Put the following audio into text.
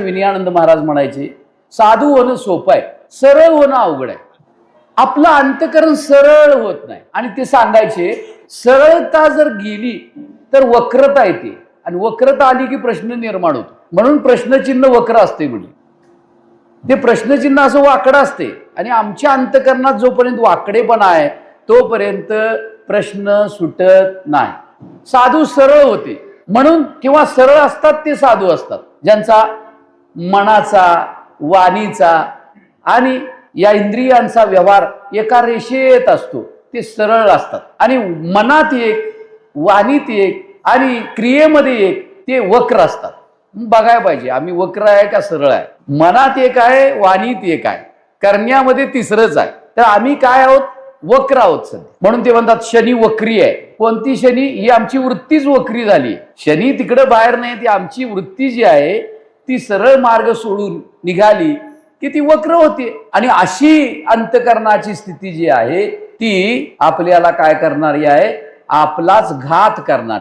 विनयानंद महाराज म्हणायचे साधू होणं सोपं आहे सरळ होणं अवघड आहे. आपलं अंतकरण सरळ होत नाही. आणि ते सांगायचे सरळता जर गेली तर वक्रता येते. आणि वक्रता आली की प्रश्न निर्माण होतो. म्हणून प्रश्नचिन्ह वक्र असते म्हणजे ते प्रश्नचिन्ह असं वाकडं असते. आणि आमच्या अंतकरणात जोपर्यंत वाकडेपणा आहे तोपर्यंत प्रश्न सुटत नाही. साधू सरळ होते. म्हणून किंवा सरळ असतात ते साधू असतात. ज्यांचा मनाचा वाणीचा आणि या इंद्रियांचा व्यवहार एका रेषेत असतो. ते सरळ असतात. आणि मनात एक वाणीत एक आणि क्रियेमध्ये एक ते वक्र असतात. बघायला पाहिजे आम्ही वक्र आहे का सरळ आहे? मनात एक आहे वाणीत एक आहे. करण्यामध्ये तिसरंच आहे. तर आम्ही काय आहोत? वक्र आहोत सध्या. म्हणून ते म्हणतात शनी वक्री आहे. कोणती शनी? ही आमची वृत्तीच वक्री झाली. शनी तिकडे बाहेर नाही ती आमची वृत्ती जी आहे ती सरळ मार्ग सोडून निघाली की ती वक्र होते. आणि अशी अंतकरणाची स्थिती जी आहे ती आपल्याला काय करणारी आहे? आपलाच घात करणार.